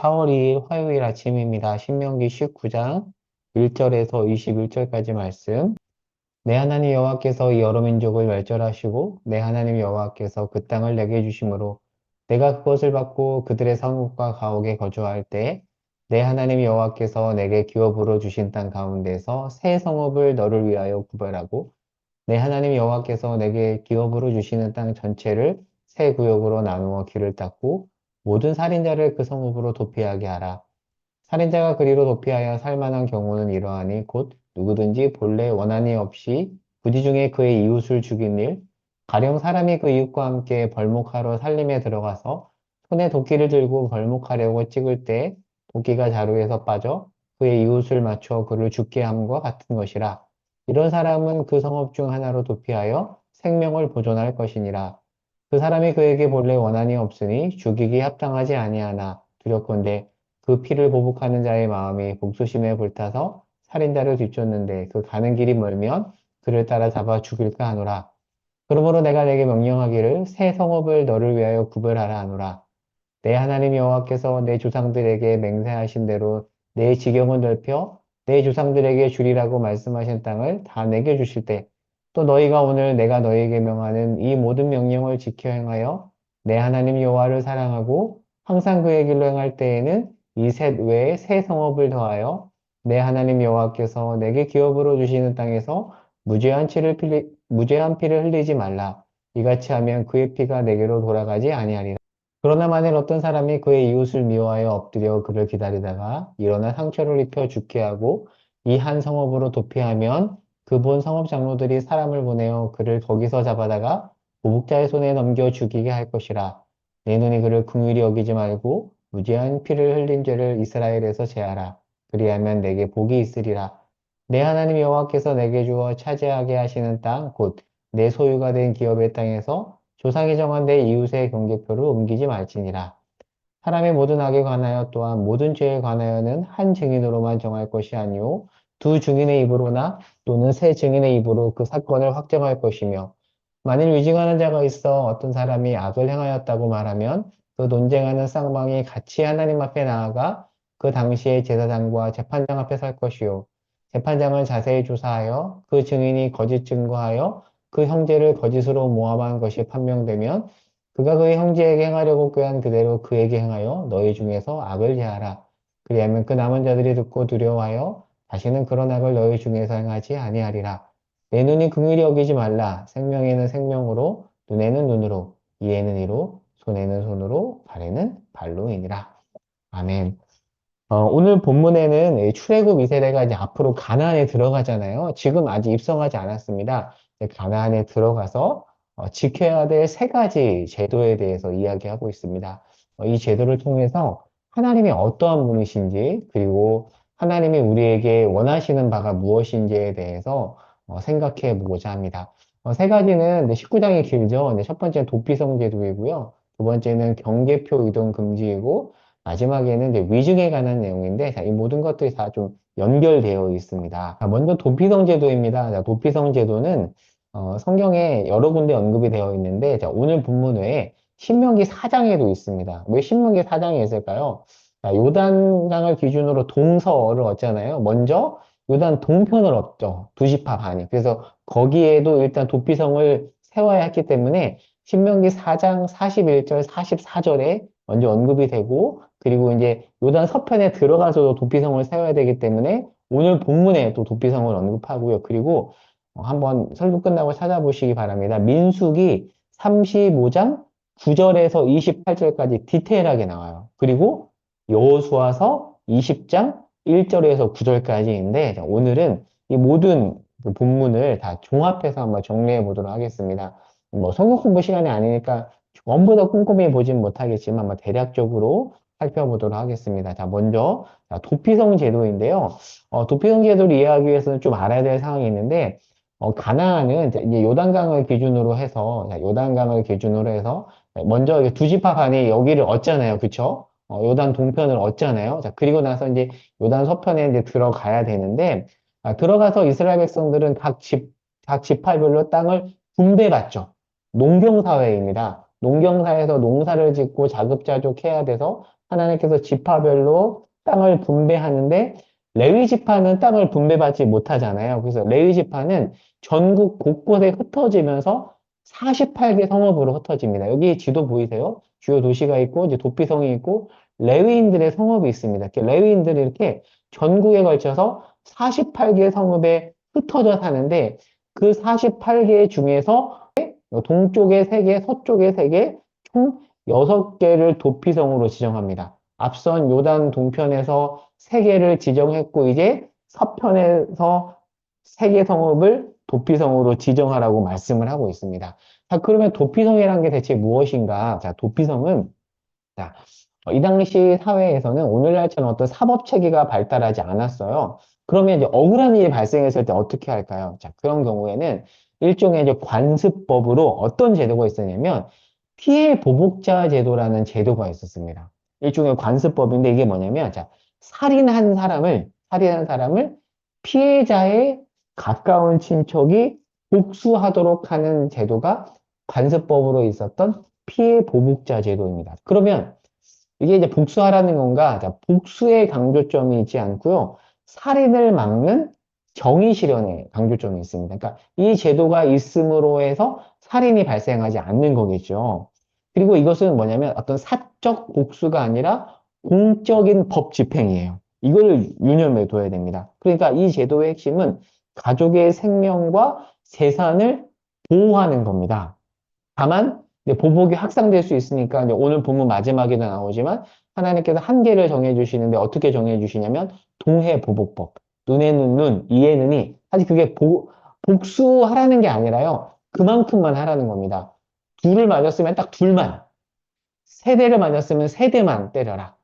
네, 4월 2일 화요일 아침입니다. 신명기 19장 1절에서 21절까지 말씀. 내 하나님 여호와께서 이 여러 민족을 멸절하시고 내 하나님 여호와께서 그 땅을 내게 주심으로 내가 그것을 받고 그들의 성읍과 가옥에 거주할 때 내 하나님 여호와께서 내게 기업으로 주신 땅 가운데서 새 성읍을 너를 위하여 구별하고 내 하나님 여호와께서 내게 기업으로 주시는 땅 전체를 새 구역으로 나누어 길을 닦고 모든 살인자를 그 성읍으로 도피하게 하라. 살인자가 그리로 도피하여 살만한 경우는 이러하니 곧 누구든지 본래 원한이 없이 부지 중에 그의 이웃을 죽인 일, 가령 사람이 그 이웃과 함께 벌목하러 살림에 들어가서 손에 도끼를 들고 벌목하려고 찍을 때 도끼가 자루에서 빠져 그의 이웃을 맞춰 그를 죽게 함과 같은 것이라. 이런 사람은 그 성읍 중 하나로 도피하여 생명을 보존할 것이니라. 그 사람이 그에게 본래 원한이 없으니 죽이기 합당하지 아니하나 두렵건대 그 피를 보복하는 자의 마음이 복수심에 불타서 살인자를 뒤쫓는데 그 가는 길이 멀면 그를 따라 잡아 죽일까 하노라. 그러므로 내가 내게 명령하기를 새 성읍을 너를 위하여 구별하라 하노라. 내 하나님 여호와께서 내 조상들에게 맹세하신 대로 내 지경을 넓혀 내 조상들에게 주리라고 말씀하신 땅을 다 내게 주실 때 또 너희가 오늘 내가 너희에게 명하는 이 모든 명령을 지켜 행하여 내 하나님 여호와를 사랑하고 항상 그의 길로 행할 때에는 이 셋 외에 새 성읍을 더하여 내 하나님 여호와께서 내게 기업으로 주시는 땅에서 무죄한 피를 필리, 무죄한 피를 흘리지 말라. 이같이 하면 그의 피가 내게로 돌아가지 아니하리라. 그러나 만일 어떤 사람이 그의 이웃을 미워하여 엎드려 그를 기다리다가 일어나 상처를 입혀 죽게 하고 이 한 성읍으로 도피하면 그본 성읍 장로들이 사람을 보내어 그를 거기서 잡아다가 보복자의 손에 넘겨 죽이게 할 것이라. 내 눈이 그를 긍휼히 여기지 말고 무죄한 피를 흘린 죄를 이스라엘에서 제하라. 그리하면 내게 복이 있으리라. 내 하나님 여호와께서 내게 주어 차지하게 하시는 땅, 곧 내 소유가 된 기업의 땅에서 조상이 정한 내 이웃의 경계표를 옮기지 말지니라. 사람의 모든 악에 관하여 또한 모든 죄에 관하여는 한 증인으로만 정할 것이 아니오 두 증인의 입으로나 또는 세 증인의 입으로 그 사건을 확정할 것이며 만일 위증하는 자가 있어 어떤 사람이 악을 행하였다고 말하면 그 논쟁하는 쌍방이 같이 하나님 앞에 나아가 그 당시에 제사장과 재판장 앞에 설 것이요 재판장을 자세히 조사하여 그 증인이 거짓 증거하여 그 형제를 거짓으로 모함한 것이 판명되면 그가 그의 형제에게 행하려고 꾀한 그대로 그에게 행하여 너희 중에서 악을 제하라. 그리하면 그 남은 자들이 듣고 두려워하여 다시는 그런 악을 너희 중에서 행하지 아니하리라. 내 눈이 긍휼히 여기지 말라. 생명에는 생명으로, 눈에는 눈으로, 이에는 이로, 손에는 손으로, 발에는 발로이니라. 아멘. 어, 오늘 본문에는 출애굽 2세대가 이제 앞으로 가나안에 들어가잖아요. 지금 아직 입성하지 않았습니다. 가나안에 들어가서 어, 지켜야 될 세 가지 제도에 대해서 이야기하고 있습니다. 어, 이 제도를 통해서 하나님이 어떠한 분이신지 그리고 하나님이 우리에게 원하시는 바가 무엇인지에 대해서 어, 생각해 보고자 합니다. 세 가지는 19장이 길죠. 첫 번째는 도피성 제도이고요. 두 번째는 경계표 이동 금지이고 마지막에는 이제 위증에 관한 내용인데 자, 이 모든 것들이 다 좀 연결되어 있습니다. 자, 먼저 도피성 제도입니다. 자, 도피성 제도는 어, 성경에 여러 군데 언급이 되어 있는데 자, 오늘 본문 외에 신명기 4장에도 있습니다. 왜 신명기 4장에 있을까요? 자, 요단강을 기준으로 동서를 얻잖아요. 먼저 요단 동편을 얻죠. 두시파 반이. 그래서 거기에도 일단 도피성을 세워야 했기 때문에 신명기 4장 41절, 44절에 먼저 언급이 되고 그리고 이제 요단 서편에 들어가서도 도피성을 세워야 되기 때문에 오늘 본문에 또 도피성을 언급하고요. 그리고 한번 설교 끝나고 찾아보시기 바랍니다. 민숙이 35장 9절에서 28절까지 디테일하게 나와요. 그리고 여호수아서 20장 1절에서 9절까지인데 오늘은 이 모든 그 본문을 다 종합해서 한번 정리해 보도록 하겠습니다. 뭐 성경 공부 시간이 아니니까 원보다 꼼꼼히 보진 못하겠지만 뭐 대략적으로 살펴보도록 하겠습니다. 자, 먼저 도피성 제도인데요. 어, 도피성 제도를 이해하기 위해서는 좀 알아야 될 상황이 있는데 어, 가나안은 이제 요단강을 기준으로 해서 자, 요단강을 기준으로 해서 먼저 두 지파 간이 여기를 얻잖아요, 그쵸? 어, 요단 동편을 얻잖아요. 자, 그리고 나서 이제 요단 서편에 이제 들어가야 되는데 아, 들어가서 이스라엘 백성들은 각 집, 각 지파별로 땅을 분배받죠. 농경사회입니다. 농경사에서 농사를 짓고 자급자족해야 돼서 하나님께서 지파별로 땅을 분배하는데 레위 지파는 땅을 분배받지 못하잖아요. 그래서 레위 지파는 전국 곳곳에 흩어지면서 48개 성읍으로 흩어집니다. 여기 지도 보이세요? 주요 도시가 있고 이제 도피성이 있고 레위인들의 성읍이 있습니다. 이렇게 레위인들이 이렇게 전국에 걸쳐서 48개 성읍에 흩어져 사는데 그 48개 중에서 동쪽에 3개, 서쪽에 3개, 총 6개를 도피성으로 지정합니다. 앞선 요단 동편에서 3개를 지정했고 이제 서편에서 3개 성읍을 도피성으로 지정하라고 말씀을 하고 있습니다. 자, 그러면 도피성이라는 게 대체 무엇인가? 자, 도피성은 자, 이 당시 사회에서는 오늘날처럼 어떤 사법 체계가 발달하지 않았어요. 그러면 이제 억울한 일이 발생했을 때 어떻게 할까요? 자, 그런 경우에는 일종의 이제 관습법으로 어떤 제도가 있었냐면 피해 보복자 제도라는 제도가 있었습니다. 일종의 관습법인데 이게 뭐냐면 자, 살인한 사람을 살인한 사람을 피해자의 가까운 친척이 복수하도록 하는 제도가 관습법으로 있었던 피해 보복자 제도입니다. 그러면 이게 이제 복수하라는 건가? 자, 복수의 강조점이 있지 않고요. 살인을 막는 정의 실현의 강조점이 있습니다. 그러니까 이 제도가 있음으로 해서 살인이 발생하지 않는 거겠죠. 그리고 이것은 뭐냐면 어떤 사적 복수가 아니라 공적인 법 집행이에요. 이걸 유념해 둬야 됩니다. 그러니까 이 제도의 핵심은 가족의 생명과 재산을 보호하는 겁니다. 다만 보복이 확산될 수 있으니까 오늘 본문 마지막에도 나오지만 하나님께서 한계를 정해주시는데 어떻게 정해주시냐면 동해보복법. 눈에는 눈, 이에는 이. 사실 그게 보, 복수하라는 게 아니라요. 그만큼만 하라는 겁니다. 둘을 맞았으면 딱 둘만. 세 대를 맞았으면 세 대만 때려라.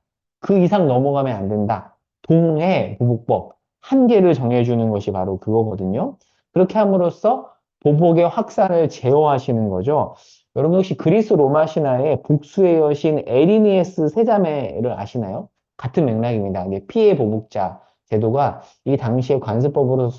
그 이상 넘어가면 안 된다. 동해보복법. 한계를 정해주는 것이 바로 그거거든요. 그렇게 함으로써 보복의 확산을 제어하시는 거죠. 여러분 혹시 그리스 로마 신화의 복수의 여신 에리니에스 세자매를 아시나요? 같은 맥락입니다. 피해 보복자 제도가 이 당시의 관습법으로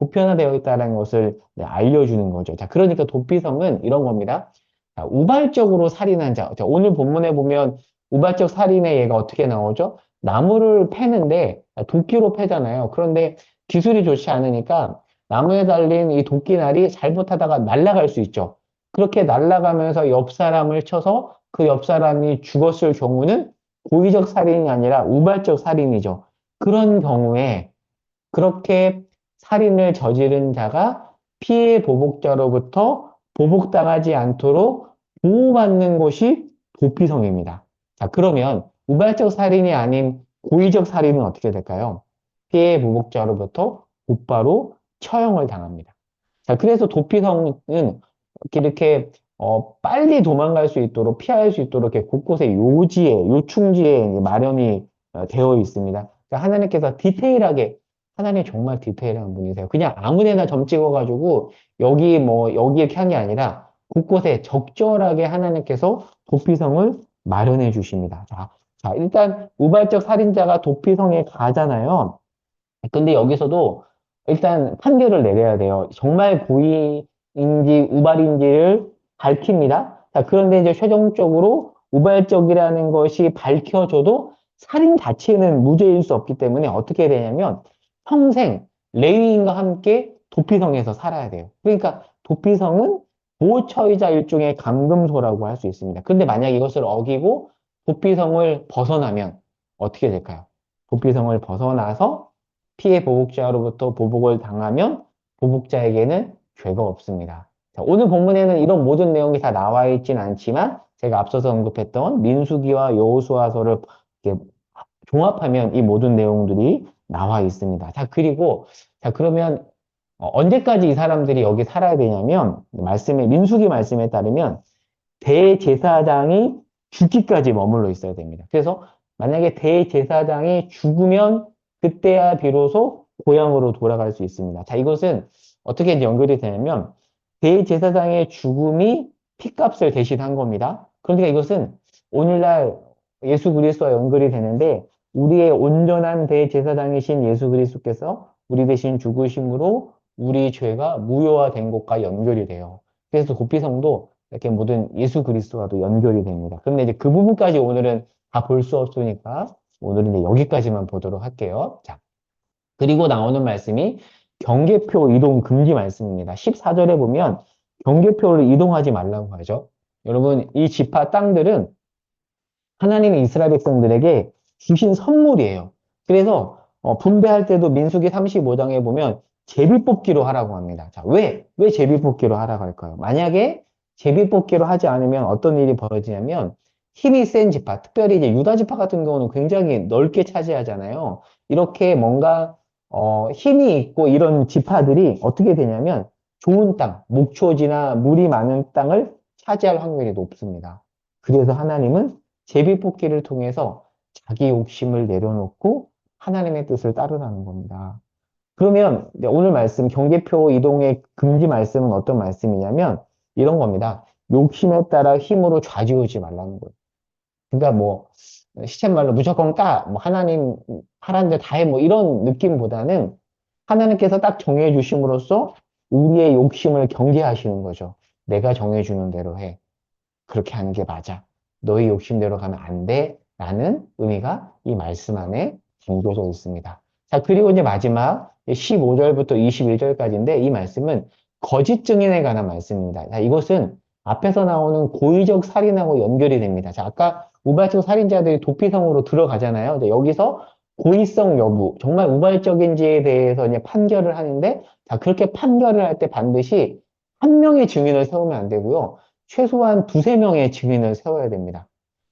보편화되어 있다는 것을 알려주는 거죠. 자, 그러니까 도피성은 이런 겁니다. 자, 우발적으로 살인한 자. 자, 오늘 본문에 보면 우발적 살인의 예가 어떻게 나오죠? 나무를 패는데 도끼로 패잖아요. 그런데 기술이 좋지 않으니까 나무에 달린 이 도끼날이 잘못하다가 날아갈 수 있죠. 그렇게 날아가면서 옆 사람을 쳐서 그 옆 사람이 죽었을 경우는 고의적 살인이 아니라 우발적 살인이죠. 그런 경우에 그렇게 살인을 저지른 자가 피해 보복자로부터 보복당하지 않도록 보호받는 것이 도피성입니다. 자, 그러면 우발적 살인이 아닌 고의적 살인은 어떻게 될까요? 피해 보복자로부터 곧바로 처형을 당합니다. 자, 그래서 도피성은 이렇게 어, 빨리 도망갈 수 있도록 피할 수 있도록 이렇게 곳곳에 요지에 요충지에 마련이 어, 되어 있습니다. 그러니까 하나님께서 디테일하게 하나님 정말 디테일한 분이세요. 그냥 아무데나 점 찍어가지고 여기 뭐 여기 이렇게 한 게 아니라 곳곳에 적절하게 하나님께서 도피성을 마련해 주십니다. 자, 자 일단 우발적 살인자가 도피성에 가잖아요. 근데 여기서도 일단 판결을 내려야 돼요. 정말 고의 인지 우발인지를 밝힙니다. 자, 그런데 이제 최종적으로 우발적이라는 것이 밝혀져도 살인 자체는 무죄일 수 없기 때문에 어떻게 되냐면 평생 레위인과 함께 도피성에서 살아야 돼요. 그러니까 도피성은 보호처이자 일종의 감금소라고 할 수 있습니다. 근데 만약 이것을 어기고 도피성을 벗어나면 어떻게 될까요? 도피성을 벗어나서 피해 보복자로부터 보복을 당하면 보복자에게는 죄가 없습니다. 자, 오늘 본문에는 이런 모든 내용이 다 나와 있진 않지만 제가 앞서서 언급했던 민수기와 여호수아서를 종합하면 이 모든 내용들이 나와 있습니다. 자, 그리고 자, 그러면 어, 언제까지 이 사람들이 여기 살아야 되냐면 말씀에 민수기 말씀에 따르면 대제사장이 죽기까지 머물러 있어야 됩니다. 그래서 만약에 대제사장이 죽으면 그때야 비로소 고향으로 돌아갈 수 있습니다. 자, 이것은 어떻게 연결이 되냐면 대제사장의 죽음이 피값을 대신한 겁니다. 그러니까 이것은 오늘날 예수 그리스도와 연결이 되는데 우리의 온전한 대제사장이신 예수 그리스도께서 우리 대신 죽으심으로 우리 죄가 무효화된 것과 연결이 돼요. 그래서 고피성도 이렇게 모든 예수 그리스도와도 연결이 됩니다. 그런데 이제 그 부분까지 오늘은 다 볼 수 없으니까 오늘은 여기까지만 보도록 할게요. 자, 그리고 나오는 말씀이 경계표 이동 금지 말씀입니다. 14절에 보면 경계표를 이동하지 말라고 하죠. 여러분, 이 지파 땅들은 하나님이 이스라엘 백성들에게 주신 선물이에요. 그래서 어, 분배할 때도 민수기 35장에 보면 제비뽑기로 하라고 합니다. 자, 왜? 왜 제비뽑기로 하라고 할까요? 만약에 제비뽑기로 하지 않으면 어떤 일이 벌어지냐면 힘이 센 지파, 특별히 이제 유다 지파 같은 경우는 굉장히 넓게 차지하잖아요. 이렇게 뭔가 어, 힘이 있고 이런 지파들이 어떻게 되냐면 좋은 땅, 목초지나 물이 많은 땅을 차지할 확률이 높습니다. 그래서 하나님은 제비뽑기를 통해서 자기 욕심을 내려놓고 하나님의 뜻을 따르라는 겁니다. 그러면 오늘 말씀 경계표 이동의 금지 말씀은 어떤 말씀이냐면 이런 겁니다. 욕심에 따라 힘으로 좌지우지 말라는 거예요. 그러니까 뭐 시쳇말로 무조건 까, 뭐 하나님 하라는 데다 해, 뭐 이런 느낌보다는 하나님께서 딱 정해 주심으로써 우리의 욕심을 경계하시는 거죠. 내가 정해 주는 대로 해. 그렇게 하는 게 맞아. 너희 욕심대로 가면 안 돼. 라는 의미가 이 말씀 안에 담겨져 있습니다. 자, 그리고 이제 마지막 15절부터 21절까지인데 이 말씀은 거짓 증인에 관한 말씀입니다. 자, 이것은 앞에서 나오는 고의적 살인하고 연결이 됩니다. 자, 아까 우발적 살인자들이 도피성으로 들어가잖아요. 여기서 고의성 여부, 정말 우발적인지에 대해서 이제 판결을 하는데, 자, 그렇게 판결을 할 때 반드시 한 명의 증인을 세우면 안 되고요. 최소한 두세 명의 증인을 세워야 됩니다.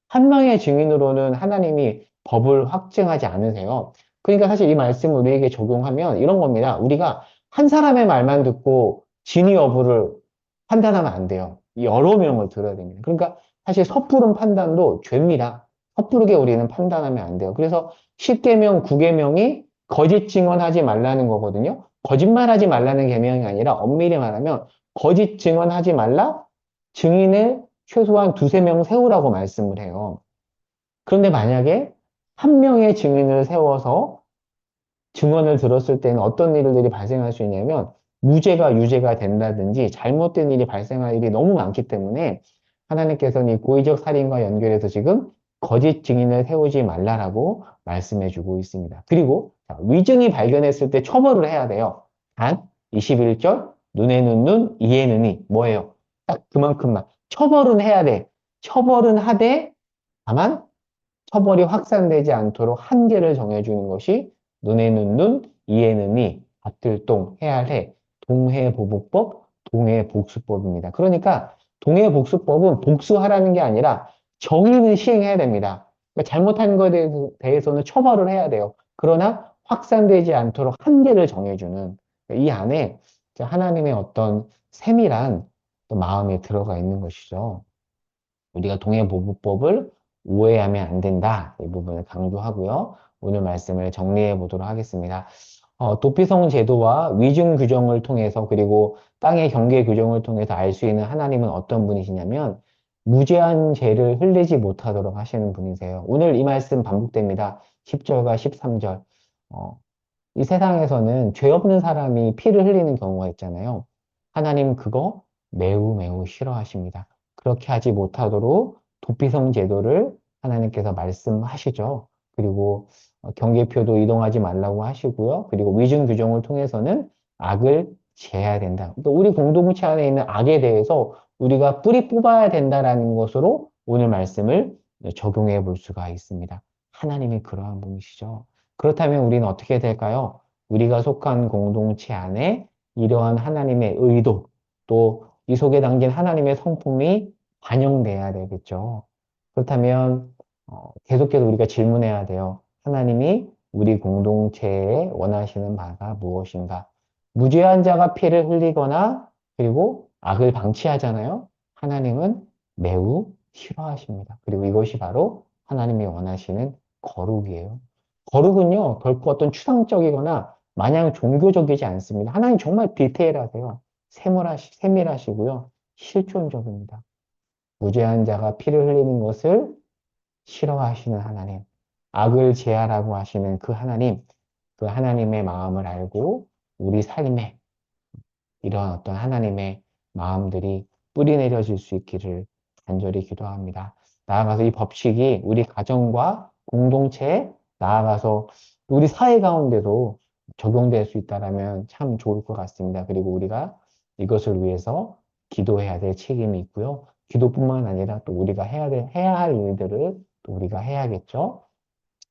한 명의 증인으로는 하나님이 법을 확증하지 않으세요. 그러니까 사실 이 말씀을 우리에게 적용하면 이런 겁니다. 우리가 한 사람의 말만 듣고 진위 여부를 판단하면 안 돼요. 여러 명을 들어야 됩니다. 그러니까 사실 섣부른 판단도 죄입니다. 섣부르게 우리는 판단하면 안 돼요. 그래서 10계명, 9계명이 거짓 증언하지 말라는 거거든요. 거짓말하지 말라는 계명이 아니라 엄밀히 말하면 거짓 증언하지 말라 증인을 최소한 두세 명 세우라고 말씀을 해요. 그런데 만약에 한 명의 증인을 세워서 증언을 들었을 때는 어떤 일들이 발생할 수 있냐면 무죄가 유죄가 된다든지 잘못된 일이 발생할 일이 너무 많기 때문에 하나님께서는 이 고의적 살인과 연결해서 지금 거짓 증인을 세우지 말라라고 말씀해 주고 있습니다. 그리고 위증이 발견했을 때 처벌을 해야 돼요. 단 21절 눈에는 눈, 이에는 이 뭐예요? 딱 그만큼만 처벌은 해야 돼. 처벌은 하되 다만 처벌이 확산되지 않도록 한계를 정해주는 것이 눈에는 눈, 이에는 이, 밭들동, 해야 해, 동해 보복법, 동해 복수법입니다. 그러니까 동해 복수법은 복수하라는 게 아니라 정의는 시행해야 됩니다. 그러니까 잘못한 것에 대해서는 처벌을 해야 돼요. 그러나 확산되지 않도록 한계를 정해주는 이 안에 하나님의 어떤 세밀한 마음이 들어가 있는 것이죠. 우리가 동해보복법을 오해하면 안 된다. 이 부분을 강조하고요. 오늘 말씀을 정리해 보도록 하겠습니다. 어, 도피성 제도와 위중 규정을 통해서 그리고 땅의 경계 규정을 통해서 알 수 있는 하나님은 어떤 분이시냐면 무죄한 죄를 흘리지 못하도록 하시는 분이세요. 오늘 이 말씀 반복됩니다. 10절과 13절. 어, 이 세상에서는 죄 없는 사람이 피를 흘리는 경우가 있잖아요. 하나님 그거 매우 매우 싫어하십니다. 그렇게 하지 못하도록 도피성 제도를 하나님께서 말씀하시죠. 그리고 어, 경계표도 이동하지 말라고 하시고요. 그리고 위중 규정을 통해서는 악을 제해야 된다. 또 우리 공동체 안에 있는 악에 대해서 우리가 뿌리 뽑아야 된다라는 것으로 오늘 말씀을 적용해 볼 수가 있습니다. 하나님이 그러한 분이시죠. 그렇다면 우리는 어떻게 될까요? 우리가 속한 공동체 안에 이러한 하나님의 의도, 또 이 속에 담긴 하나님의 성품이 반영돼야 되겠죠. 그렇다면 어, 계속해서 우리가 질문해야 돼요. 하나님이 우리 공동체에 원하시는 바가 무엇인가? 무죄한 자가 피를 흘리거나 그리고 악을 방치하잖아요. 하나님은 매우 싫어하십니다. 그리고 이것이 바로 하나님이 원하시는 거룩이에요. 거룩은요, 결코 어떤 추상적이거나 마냥 종교적이지 않습니다. 하나님 정말 디테일하세요. 세밀하시, 세밀하시고요. 실존적입니다. 무죄한 자가 피를 흘리는 것을 싫어하시는 하나님. 악을 제하라고 하시는 그 하나님, 그 하나님의 마음을 알고 우리 삶에 이런 어떤 하나님의 마음들이 뿌리 내려질 수 있기를 간절히 기도합니다. 나아가서 이 법칙이 우리 가정과 공동체에 나아가서 우리 사회 가운데도 적용될 수 있다라면 참 좋을 것 같습니다. 그리고 우리가 이것을 위해서 기도해야 될 책임이 있고요. 기도뿐만 아니라 또 우리가 해야 될, 해야 할 일들을 또 우리가 해야겠죠.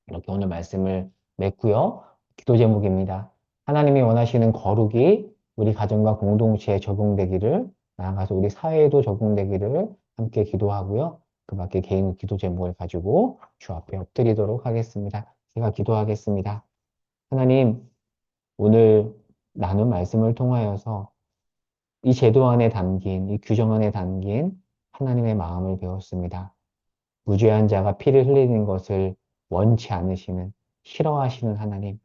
이렇게 오늘 말씀을 맺고요. 기도 제목입니다. 하나님이 원하시는 거룩이 우리 가정과 공동체에 적용되기를 나아가서 우리 사회에도 적용되기를 함께 기도하고요. 그 밖에 개인 기도 제목을 가지고 주 앞에 엎드리도록 하겠습니다. 제가 기도하겠습니다. 하나님, 오늘 나눈 말씀을 통하여서 이 제도 안에 담긴, 이 규정 안에 담긴 하나님의 마음을 배웠습니다. 무죄한 자가 피를 흘리는 것을 원치 않으시는, 싫어하시는 하나님,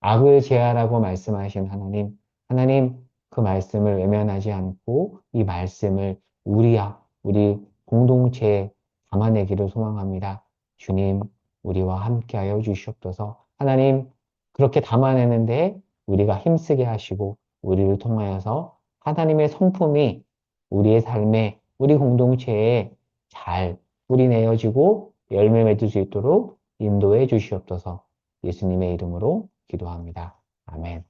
악을 제하라고 말씀하신 하나님, 하나님, 그 말씀을 외면하지 않고 이 말씀을 우리야, 우리 공동체에 담아내기를 소망합니다. 주님, 우리와 함께하여 주시옵소서. 하나님, 그렇게 담아내는데 우리가 힘쓰게 하시고 우리를 통하여서 하나님의 성품이 우리의 삶에 우리 공동체에 잘 뿌리내어지고 열매 맺을 수 있도록 인도해 주시옵소서 예수님의 이름으로 기도합니다. 아멘.